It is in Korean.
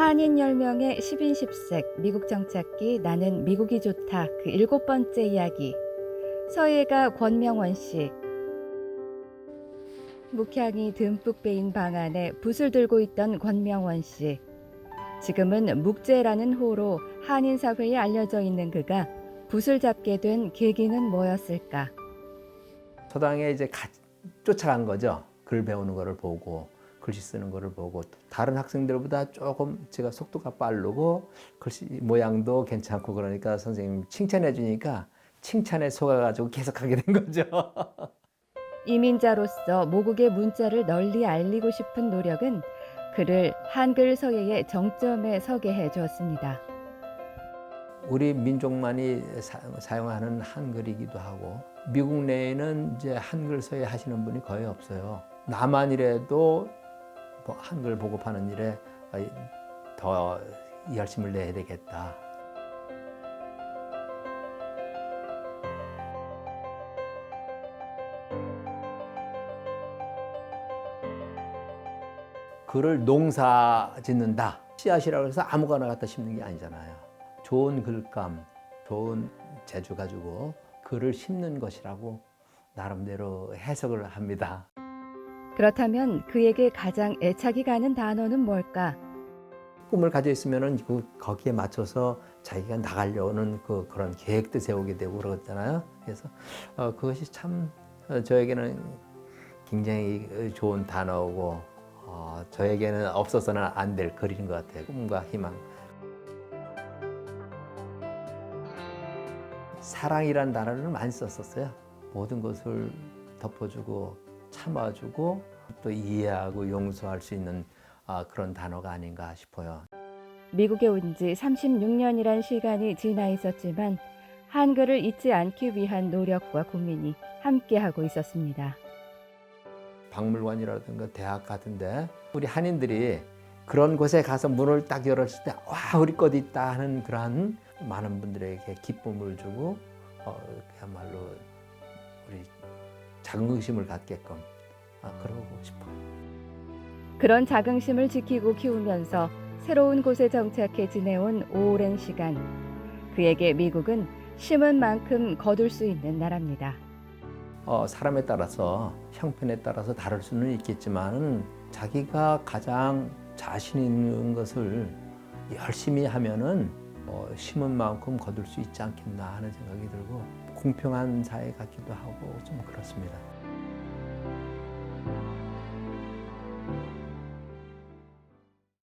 한인 10명의 10인 10색 미국 정착기 나는 미국이 좋다. 그 일곱 번째 이야기. 서예가 권명원 씨. 묵향이 듬뿍 베인 방 안에 붓을 들고 있던 권명원 씨. 지금은 묵제라는 호로 한인 사회에 알려져 있는 그가 붓을 잡게 된 계기는 뭐였을까? 서당에 이제 가, 쫓아간 거죠. 글 배우는 거를 보고 글씨 쓰는 거를 보고 다른 학생들보다 조금 제가 속도가 빠르고 글씨 모양도 괜찮고 그러니까 선생님 칭찬해 주니까 칭찬에 속아가지고 계속 하게 된 거죠. 이민자로서 모국의 문자를 널리 알리고 싶은 노력은 그를 한글 서예의 정점에 서게 해 주었습니다. 우리 민족만이 사, 용하는 한글이기도 하고 미국 내에는 이제 한글 서예 하시는 분이 거의 없어요. 나만이라도 뭐 한글 보급하는 일에 더 열심을 내야 되겠다. 글을 농사 짓는다. 씨앗이라고 해서 아무거나 갖다 심는 게 아니잖아요. 좋은 글감, 좋은 재주 가지고 글을 심는 것이라고 나름대로 해석을 합니다. 그렇다면 그에게 가장 애착이 가는 단어는 뭘까? 꿈을 가져 있으면은 그 거기에 맞춰서 자기가 나가려는 그 그런 계획도 세우게 되고 그러잖아요. 그래서 어, 그것이 참 어, 저에게는 굉장히 좋은 단어고 어, 저에게는 없어서는 안 될 글인 것 같아요. 꿈과 희망. 사랑이란 단어를 많이 썼었어요. 모든 것을 덮어주고 참아주고 또 이해하고 용서할 수 있는 아, 그런 단어가 아닌가 싶어요. 미국에 온 지 36년이란 시간이 지나 있었지만 한글을 잊지 않기 위한 노력과 고민이 함께하고 있었습니다. 박물관이라든가 대학 같은데 우리 한인들이 그런 곳에 가서 문을 딱 열었을 때 와 우리 것 있다 하는 그러한 많은 분들에게 기쁨을 주고 어, 그야말로 우리 자긍심을 갖게끔 아, 그러고 싶어요. 그런 자긍심을 지키고 키우면서 새로운 곳에 정착해 지내온 오랜 시간. 그에게 미국은 심은 만큼 거둘 수 있는 나라입니다. 어, 사람에 따라서 형편에 따라서 다를 수는 있겠지만 자기가 가장 자신 있는 것을 열심히 하면은 어, 심은 만큼 거둘 수 있지 않겠나 하는 생각이 들고 공평한 사회 같기도 하고 좀 그렇습니다.